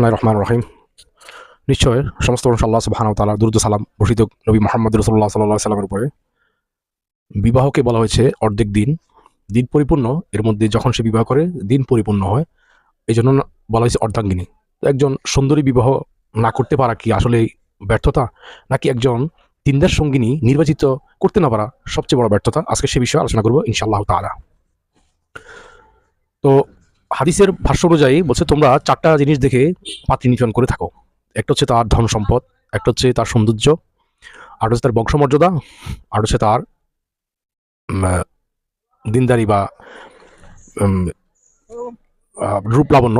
বিসমুল্লাহ রহমান রহিম নিশ্চয় সমস্ত মানুষ আল্লাহ সুবাহান তালা দুরুদ সালাম বর্ষিত নবী মোহাম্মদ রসুল্লাহ সাল্লাহ সাল্লামের উপরে। বিবাহকে বলা হয়েছে অর্ধেক দিন। দিন পরিপূর্ণ, এর মধ্যে যখন সে বিবাহ করে, দিন পরিপূর্ণ হয়। এই জন্য বলা হয়েছে অর্ধাঙ্গিনী। একজন সুন্দরী বিবাহ না করতে পারা কি আসলে ব্যর্থতা? নাকি একজন তিনদার সঙ্গিনী নির্বাচিত করতে না পারা সবচেয়ে বড় ব্যর্থতা? আজকে সে বিষয়ে আলোচনা করব ইনশাআল্লাহ তাআলা। তো হাদিসের ভাষ্য অনুযায়ী বলছে, তোমরা চারটা জিনিস দেখে পাত্রী নির্বাচন করে থাকো। একটা হচ্ছে তার ধন সম্পদ, একটা হচ্ছে তার সৌন্দর্য, আর হচ্ছে তার বংশমর্যাদা, আর হচ্ছে তার দিনদারি বা রূপ লাবণ্য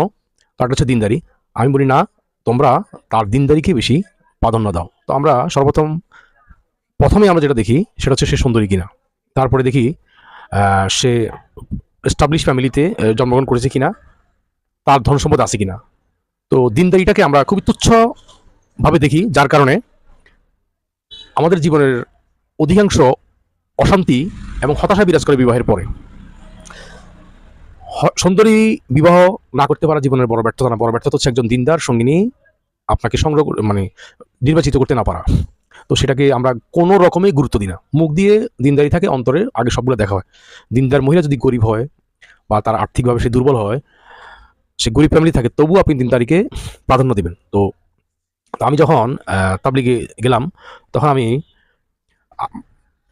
তারটা হচ্ছে দিনদারি। আমি বলি, না, তোমরা তার দিনদারিকে বেশি প্রাধান্য দাও। তো আমরা সর্বপ্রথম, প্রথমে আমরা যেটা দেখি, সেটা হচ্ছে সে সুন্দরী কিনা। তারপরে দেখি সে এস্টাবলিশ ফ্যামিলিতে জন্মগ্রহণ করেছে কিনা, তার ধন সম্পদ আছে কিনা। তো দিনদারিটাকে আমরা খুবই তুচ্ছভাবে দেখি, যার কারণে আমাদের জীবনের অধিকাংশ অশান্তি এবং হতাশা বিরাজ করে বিবাহের পরে। সুন্দরী বিবাহ না করতে পারা জীবনের বড় ব্যর্থতা না, বড় ব্যর্থতা হচ্ছে একজন দিনদার, সঙ্গিনী, আপনাকে সংগ্রহ মানে নির্বাচিত করতে না পারা। তো সেটাকে আমরা কোনো রকমই গুরুত্ব দিই না। মুখ দিয়ে দিনদারি থাকে অন্তরে আগে সবগুলো দেখা হয়। দিনদার মহিলা যদি গরিব হয় বা তার আর্থিকভাবে সে দুর্বল হয়, সে গরিব ফ্যামিলি থাকে, তবুও আপনি দিনদারিকে প্রাধান্য দেবেন। তো আমি যখন তাবলিগে গেলাম, তখন আমি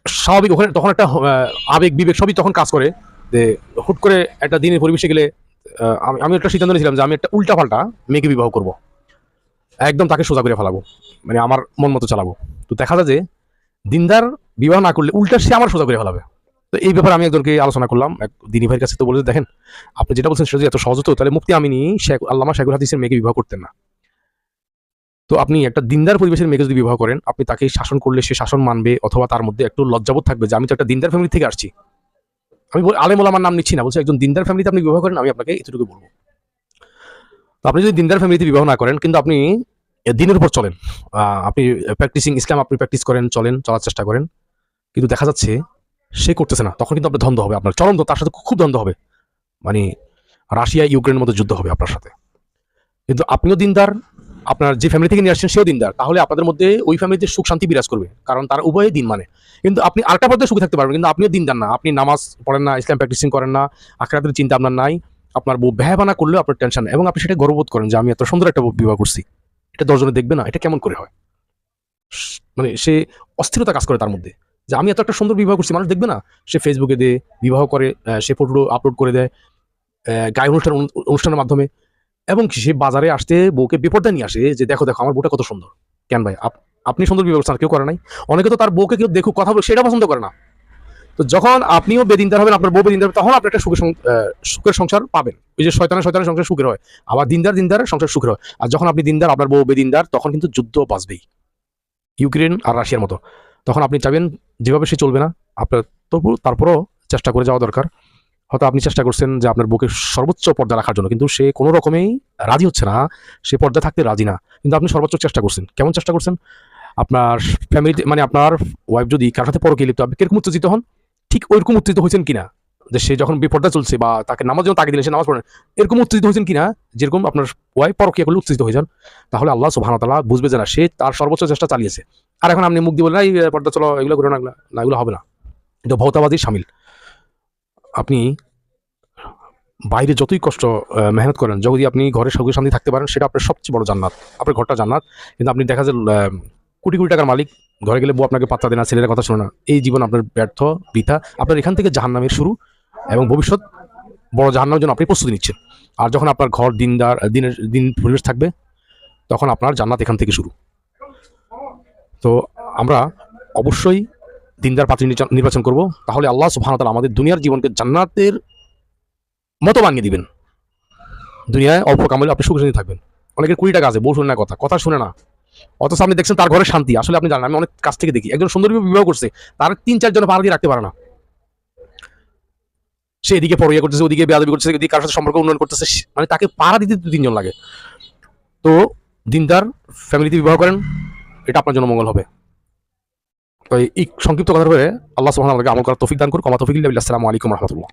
স্বাভাবিক ওখানে তখন একটা আবেগ, বিবেক সবই তখন কাজ করে যে হুট করে একটা দিনের পরিবেশে গেলে আমি আমি একটা সিদ্ধান্ত নিয়েছিলাম যে আমি একটা উল্টা পাল্টা মেয়েকে বিবাহ করব। একদম তাকে সোজা করে ফেলাবো। মানে আমার মন মতো চালাবো। তো দেখা যায় যে দিনদার বিবাহ না করলে উল্টা সে আমার সোজা করে ফেলাবে। তো এই ব্যাপারে আমি একজনকে আলোচনা করলাম। এক দিনী ভাইয়ের কাছে তো বলে দেখেন, আপনি যেটা বলছেন সেটা যদি এত সহজ হতো, তাহলে মুক্তি আমিনি, শেখ, আল্লামা শেখুল হাদিসের মেয়েকে বিবাহ করতেন না। তো আপনি একটা দিনদার পরিবেশের মেয়েকে যদি বিবাহ করেন, আপনি তাকে শাসন করলে সে শাসন মানবে অথবা তার মধ্যে একটু লজ্জাবোধ থাকবে যে, আমি তো একটা দিনদার ফ্যামিলি থেকে আসছি। আমি বল- আলেম ওলামার নাম নিচ্ছি না, বলছি একজন দিনদার ফ্যামিলিতে আপনি বিবাহ করেন, আমি আপনাকে এতটুকু বলব। তো আপনি যদি দিনদার ফ্যামিলিতে বিবাহ না করেন, কিন্তু আপনি দিনের উপর চলেন। আপনি প্র্যাকটিসিং ইসলাম আপনি প্র্যাকটিস করেন, চলেন, চলার চেষ্টা করেন। কিন্তু দেখা যাচ্ছে সে করতেছে না। তখন কিন্তু আপনার দ্বন্দ্ব হবে। আপনার চরম তার সাথে খুব দ্বন্দ্ব হবে। মানে রাশিয়া, ইউক্রেনের মধ্যে যুদ্ধ হবে আপনার সাথে। কিন্তু আপনিও দিনদার, আপনার যে ফ্যামিলি থেকে নিয়ে আসছেন, সেও দিনদার। তাহলে আপনাদের মধ্যে ওই ফ্যামিলিতে সুখ, শান্তি বিরাজ করবে। কারণ তারা উভয়ে দিন মানে। কিন্তু আপনি আরেকটা পর্যায়ে সুখে থাকতে পারবেন, কিন্তু আপনিও দিনদার না। আপনি নামাজ পড়েন না, ইসলাম প্র্যাকটিসিং করেন না, আখরাতের চিন্তা আপনার নাই। আপনার বউ ব্যয়বানা করলেও আপনার টেনশন এবং আপনি সেটা গর্ববোধ করেন যে আমি এত সুন্দর একটা বিবাহ করছি। এটা দশজনে দেখবে না, এটা কেমন করে হয়? মানে সে অস্থিরতা কাজ করে তার মধ্যে। যে আমি এত একটা সুন্দর বিবাহ করছি, মানুষ দেখবে না? সে ফেসবুকে দেয় বিবাহ করে সে ফটো আপলোড করে দেয় গায়ে অনুষ্ঠান, অনু- অনুষ্ঠানের মাধ্যমে। এবং সে বাজারে আসতে বউকে বিপর্দা নিয়ে আসে যে, দেখো দেখো, আমার বউটা কত সুন্দর। কেন ভাই, আপ- আপনি সুন্দর বিবাহ কেউ করে নাই? অনেকে তো তার বউকে কেউ দেখুক, কথা বলুক, সেটা পছন্দ করে না। তো যখন আপনিও বেদিনদার হবেন, আপনার বউ বেদিনদার তখন আপনি একটা সুখের সুখের সংসার পাবেন। ওই যে শয়তানের শয়তানের সংসার সুখের হয়, আবার দিনদার দিনদার সংসার সুখের হয়। আর যখন আপনি দিনদার, আপনার বউ বেদিনদার, তখন কিন্তু যুদ্ধ বাঁচবেই। ইউক্রেন আর রাশিয়ার মতো। তখন আপনি চাবেন যেভাবে সে চলবে না, আপনার তবু তারপরও চেষ্টা করে যাওয়া দরকার। হয়তো আপনি চেষ্টা করছেন যে আপনার বুকে সর্বোচ্চ পর্দা রাখার জন্য, কিন্তু সে কোনো রকমেই রাজি হচ্ছে না। সে পর্দা থাকতে রাজি না। কিন্তু আপনি সর্বোচ্চ চেষ্টা করছেন। কেমন চেষ্টা করছেন? আপনার ফ্যামিলিতে মানে আপনার ওয়াইফ যদি কার সাথে পরকে লিপ্ত আপনি কীরকম উত্তেজিত হন? ঠিক ওইরকম উত্তেজিত হয়েছেন কিনা? যে সে যখন বিপর্দা চলছে বা তাকে নামাজ যখন তাকে দিলেন, সে নামাজ পড়েন এরকম উত্তেজিত হয়েছেন কিনা? যেরকম আপনার ওয়াই পরকিয়া করলে উত্তেজিত হয়ে যান, তাহলে আল্লাহ সুবহানাহু বুঝবে যে না, সে তার সর্বোচ্চ চেষ্টা চালিয়েছে। আর এখন আপনি মুখ দিয়ে বলেন, এই পর্দা চলো, এগুলো করো না না, এগুলো হবে না। এটা ভৌতাবাদী সামিল। আপনি বাইরে যতই কষ্ট মেহনত করেন, যদি আপনি ঘরে সুখে শান্তি থাকতে পারেন, সেটা আপনার সবচেয়ে বড় জান্নাত, আপনার ঘরটা জান্নাত। কিন্তু আপনি দেখা যায় কোটি কোটি টাকার মালিক ঘরে গেলে বউ আপনাকে পাত্তা দেয় না, ছেলের কথা শোনে এই জীবন আপনার ব্যর্থ, বৃথা। আপনার এখান থেকে জাহান্নামের শুরু এবং ভবিষ্যৎ বড় জাহান্নামের জন্য আপনি প্রস্তুতি নিচ্ছেন। আর যখন আপনার ঘর, দিনদার, দিনের, দিন পরিবেশ থাকবে, তখন আপনার জান্নাত এখান থেকে শুরু। তো আমরা অবশ্যই দিনদার পাত্রী নির্বাচন- করব। তাহলে আল্লাহ ওয়া আমাদের দুনিয়ার জীবনকে জান্নাতের মতো বানিয়ে দিবেন। দুনিয়ায় অল্প কামাইলে আপনি সুখে থাকবেন। অনেকের কুড়ি টাকা আছে, বউ শুনে না কথা কথা শুনে না। অথচ আপনি দেখছেন তার ঘরে শান্তি। আসলে আপনি জানেন, আমি অনেক কাছ থেকে দেখি। একজন সুন্দর বিবাহ করছে, তার তিন চারজন দিয়ে রাখতে পারে না। সে এদিকে পড়িয়া করতেছে, ওদিকে বেয়াদবি করতেছে, এদিকে কারোর সাথে সম্পর্ক উন্নয়ন করতেছে মানে তাকে পাড়া দিতে দু তিনজন লাগে। তো দিনদার ফ্যামিলিতে বিবাহ করেন, এটা আপনার জন্য মঙ্গল হবে। তো এই সংক্ষিপ্ত কথা বলে আল্লাহ তাআলা আমাকে আমল করার তৌফিক দান করুন কমা তৌফিক। আসসালামু আলাইকুম রহমতুল্লাহ।